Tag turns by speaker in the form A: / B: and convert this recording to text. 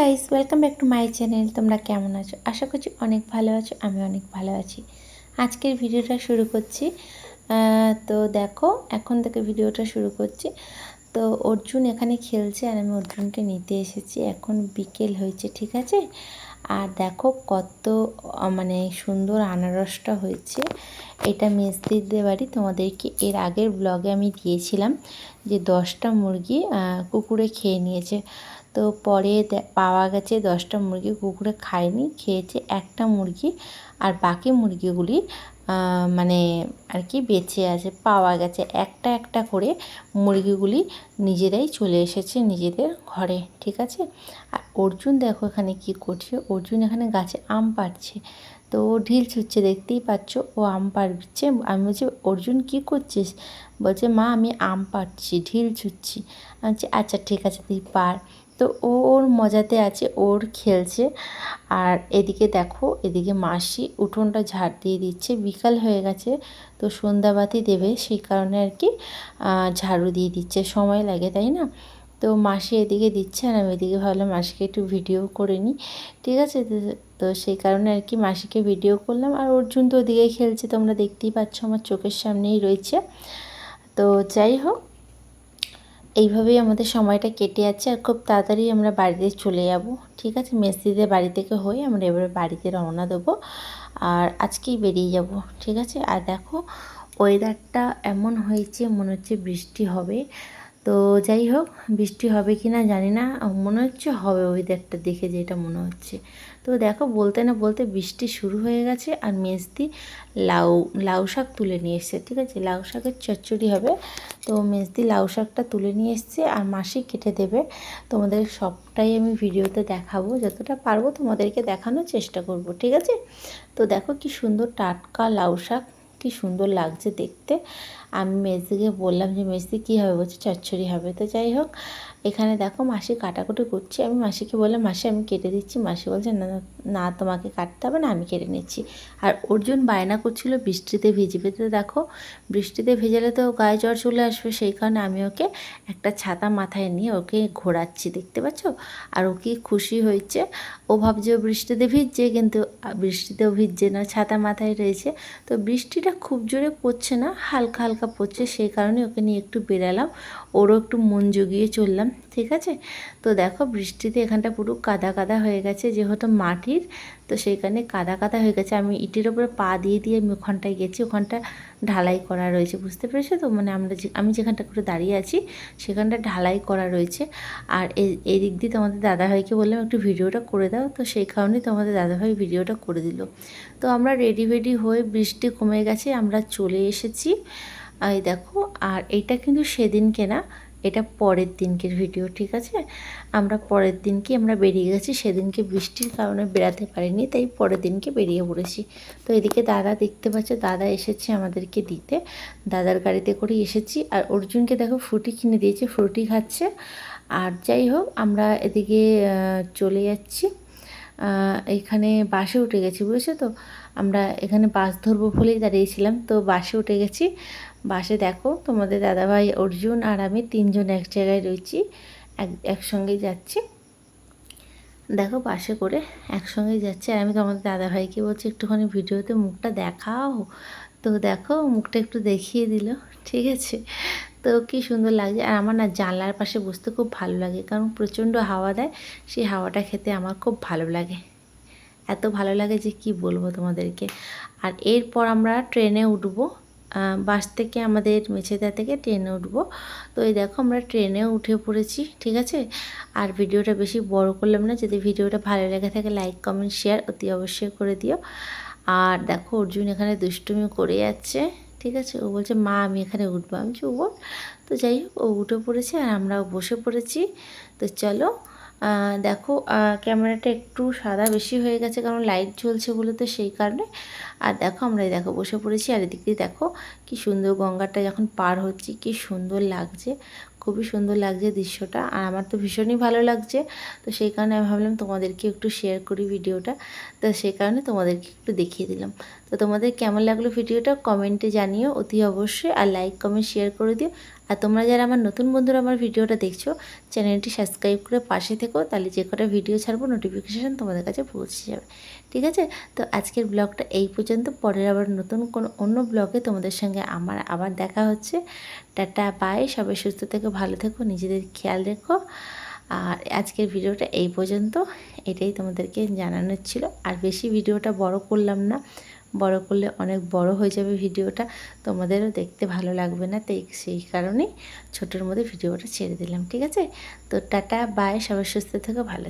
A: Welcome back to my channel তোমরা কেমন আছো? আশা করছি অনেক ভালো আছো, আমি অনেক ভালো আছি। আজকের ভিডিওটা শুরু করছি। তো দেখো, এখন থেকে ভিডিওটা শুরু করছি। তো অর্জুন এখানে খেলছে আর আমি অর্জুনকে নিতে এসেছি। এখন বিকেল হয়েছে, ঠিক আছে? আর দেখো কত মানে সুন্দর আনারসটা হয়েছে। এটা মেজদিদের বাড়ি। তোমাদেরকে এর আগের ব্লগে আমি দিয়েছিলাম যে দশটা মুরগি কুকুরে খেয়ে নিয়েছে। তো পরে পাওয়া গেছে দশটা মুরগি কুকুরে খায়নি, খেয়েছে একটা মুরগি আর বাকি মুরগিগুলি মানে আর কি বেঁচে আছে, পাওয়া গেছে। একটা একটা করে মুরগিগুলি নিজেরাই চলে এসেছে নিজেদের ঘরে, ঠিক আছে? আর অর্জুন দেখো এখানে কি করছে, অর্জুন এখানে গাছে আম পাড়ছে। তো ও ঢিল ছুটছে দেখতেই পাচ্ছ ও আম পাড়ছে। আমি বলছি, অর্জুন, কি করছিস? বলছে, মা, আমি আম পাড়ছি, ঢিল ছুটছি আমি বলছি আচ্ছা ঠিক আছে, তুই পার তো ও ওর মজাতে আছে, ওর খেলছে। আর এদিকে দেখো, এদিকে মাসি উঠোনটা ঝাড় দিয়ে দিচ্ছে। বিকাল হয়ে গেছে, তো সন্ধ্যাবাতি দেবে, সেই কারণে আর কি ঝাড়ু দিয়ে দিচ্ছে। সময় লাগে, তাই না? তো মাসি এদিকে দিচ্ছে আর আমি এদিকে ভাবলাম মাসিকে একটু ভিডিও করে নিই। ঠিক আছে? তো- সেই কারণে আর কি মাসিকে ভিডিও করলাম। আর অর্জুন তো ওদিকে খেলছে, তোমরা দেখতেই পাচ্ছ, আমার চোখের সামনেই রয়েছে। তো যাই হোক এইভাবেই আমাদের সময়টা কেটে যাচ্ছে আর খুব তাড়াতাড়ি আমরা বাড়িতে চলে যাব, ঠিক আছে? মেসিদের বাড়ি থেকে হয়ে আমরা এবারে বাড়িতে রওনা দেবো আর আজকেই বেরিয়ে যাব, ঠিক আছে? আর দেখো ওয়েদারটা এমন হয়েছে, মনে হচ্ছে বৃষ্টি হবে। তো যাই হোক, বৃষ্টি হবে কি না জানি না। মনে হচ্ছে হবে ওয়েদারটা দেখে যেটা মনে হচ্ছে। তো দেখো, বলতে না বলতে বৃষ্টি শুরু হয়ে গেছে আর মেজদি লাউ লাউ শাক তুলে নিয়ে এসছে, ঠিক আছে? লাউ শাকের চচ্চড়ি হবে। তো মেজদি লাউ শাকটা তুলে নিয়ে এসছে আর মাসি কেটে দেবে। তোমাদের সবটাই আমি ভিডিওতে দেখাবো। যতটা পারব তোমাদেরকে দেখানোর চেষ্টা করব, ঠিক আছে? তো দেখো কি সুন্দর টাটকা লাউ শাক কি সুন্দর লাগছে দেখতে। আমি মেজদিকে বললাম যে মেজদি কী হবে? বলছে চচ্চড়ি হবে। তো যাই হোক এখানে দেখো মাসি কাটাকুটি করছে। আমি মাসিকে বললাম মাসি আমি কেটে দিচ্ছি। মাসি বলছে না, না তোমাকে কাটতে হবে না আমি কেটে নিচ্ছি। আর অর্জুন বায়না করছিল বৃষ্টিতে ভিজবে তো দেখো বৃষ্টিতে ভেজালে তো গায়ে জ্বর চলে আসবে সেই কারণে আমি ওকে একটা ছাতা মাথায় নিয়ে ওকে ঘোরাচ্ছি দেখতে পাচ্ছ? আর ও কি খুশি হয়েছে। ও ভাবছে বৃষ্টিতে ভিজছে, কিন্তু বৃষ্টিতে বৃষ্টিতেও ভিজছে না, ছাতা মাথায় রয়েছে। তো বৃষ্টিটা খুব জোরে পড়ছে না, হালকা হালকা পড়ছে, সেই কারণে ওকে নিয়ে একটু বেরালাম। ওরও একটু মন জুগিয়ে চললাম। ঠিক আছে? তো দেখো বৃষ্টিতে এখানটা পুরো কাদা কাদা হয়ে গেছে, যেহেতু মাটির, তো সেইখানে কাদা কাদা হয়ে গেছে। আমি ইটের ওপরে পা দিয়ে দিয়ে আমি ওখানটায় গেছি, ওখানটা ঢালাই করা রয়েছে, বুঝতে পেরেছ তো? মানে আমরা যে, আমি যেখানটা করে দাঁড়িয়ে আছি, সেখানটা ঢালাই করা রয়েছে। আর এই দিক দিয়ে তোমাদের দাদাভাইকে বললাম, একটু ভিডিওটা করে দাও। তো সেই কারণেই তোমাদের দাদাভাই ভিডিওটা করে দিল। তো আমরা রেডি ফেডি হয়ে বৃষ্টি কমে গেছে, আমরা চলে এসেছি। এই দেখো, আর এটা কিন্তু সেদিনকে না এটা পরের দিনকের ভিডিও ঠিক আছে? আমরা পরের দিনকে আমরা বেরিয়ে গেছি, সেদিনকে বৃষ্টির কারণে বেরাতে পারিনি, তাই পরের দিনকে বেরিয়ে পড়েছি। তো এদিকে দাদা দেখতে পাচ্ছে, দাদা এসেছে আমাদেরকে দিতে। দাদার গাড়িতে করে এসেছি। আর অর্জুনকে দেখো ফ্রুটি কিনে দিয়েছে, ফ্রুটি খাচ্ছে। আর যাই হোক, আমরা এদিকে চলে যাচ্ছি। এখানে বাসে উঠে গেছি, বুঝেছ তো? আমরা এখানে বাস ধরবো বলেই দাঁড়িয়েছিলাম, তো বাসে উঠে গেছি। বাসে দেখো, তোমাদের দাদাভাই অর্জুন আর আমি তিনজন এক জায়গায় রয়েছি, এক, একসঙ্গেই যাচ্ছি। দেখো বাসে করে একসঙ্গেই যাচ্ছে আর আমি তোমাদের দাদাভাইকে বলছি, একটুখানি ভিডিওতে মুখটা দেখাও। তো দেখো মুখটা একটু দেখিয়ে দিল, ঠিক আছে? তো কি সুন্দর লাগছে। আর আমার না জানলার পাশে বসতে খুব ভালো লাগে, কারণ প্রচণ্ড হাওয়া দেয়, সেই হাওয়াটা খেতে আমার খুব ভালো লাগে। এত ভালো লাগে যে কি বলব তোমাদেরকে? আর এরপর আমরা ট্রেনে উঠবো। বাস থেকে আমাদের মেছেদা থেকে ট্রেনে উঠবো। তো এই দেখো আমরা ট্রেনেও উঠে পড়েছি ঠিক আছে? আর ভিডিওটা বেশি বড় করলাম না যদি ভিডিওটা ভালো লেগে থাকে লাইক কমেন্ট শেয়ার অতি অবশ্যই করে দিও। আর দেখো অর্জুন এখানে দুষ্টুমি করে যাচ্ছে ঠিক আছে? ও বলছে মা আমি এখানে উঠবো। আমি বলছি, ওঠ তো যাই হোক ও উঠে পড়েছে আর আমরাও বসে পড়েছি। তো চলো দেখো ক্যামেরাটা একটু সাদা বেশি হয়ে গেছে, কারণ লাইট জ্বলছে বলে তো সেই কারণে। আর দেখো, আমরা দেখো বসে পড়েছি, আর এদিক দিয়ে দেখো কি সুন্দর গঙ্গাটা যখন পার হচ্ছি, কি সুন্দর লাগছে, খুবই সুন্দর লাগছে দৃশ্যটা, আর আমার তো ভীষণই ভালো লাগছে। তো সেই কারণে আমি ভাবলাম তোমাদেরকে একটু শেয়ার করি ভিডিওটা, তো সেই কারণে তোমাদেরকে একটু দেখিয়ে দিলাম। তো তোমাদের কেমন লাগল ভিডিওটা কমেন্টে জানিও। অতি অবশ্যই আর লাইক কমেন্ট শেয়ার করে দিও। আর তোমরা যারা আমার নতুন বন্ধুরা আমার ভিডিওটা দেখছ, চ্যানেলটি সাবস্ক্রাইব করে পাশে থেকো, তাহলে যে কটা ভিডিও ছাড়বো নোটিফিকেশান তোমাদের কাছে পৌঁছে যাবে। ঠিক আছে? তো আজকের ব্লগটা এই পর্যন্ত। পরের আবার নতুন কোনো অন্য ব্লগে তোমাদের সঙ্গে আমার আবার দেখা হচ্ছে। টাটা বাই সবাই সুস্থ থেকো, ভালো থেকো, নিজেদের খেয়াল রেখো। আর আজকের ভিডিওটা এই পর্যন্ত। এটাই তোমাদেরকে জানানোর ছিল। আর বেশি ভিডিওটা বড় করলাম না। বড় করলে অনেক বড় হয়ে যাবে ভিডিওটা। তোমাদেরও দেখতে ভালো লাগবে না তাই সেই কারণেই ছোটোর মধ্যে ভিডিওটা ছেড়ে দিলাম, ঠিক আছে? তো টাটা বাই সবাই সুস্থ থেকো, ভালো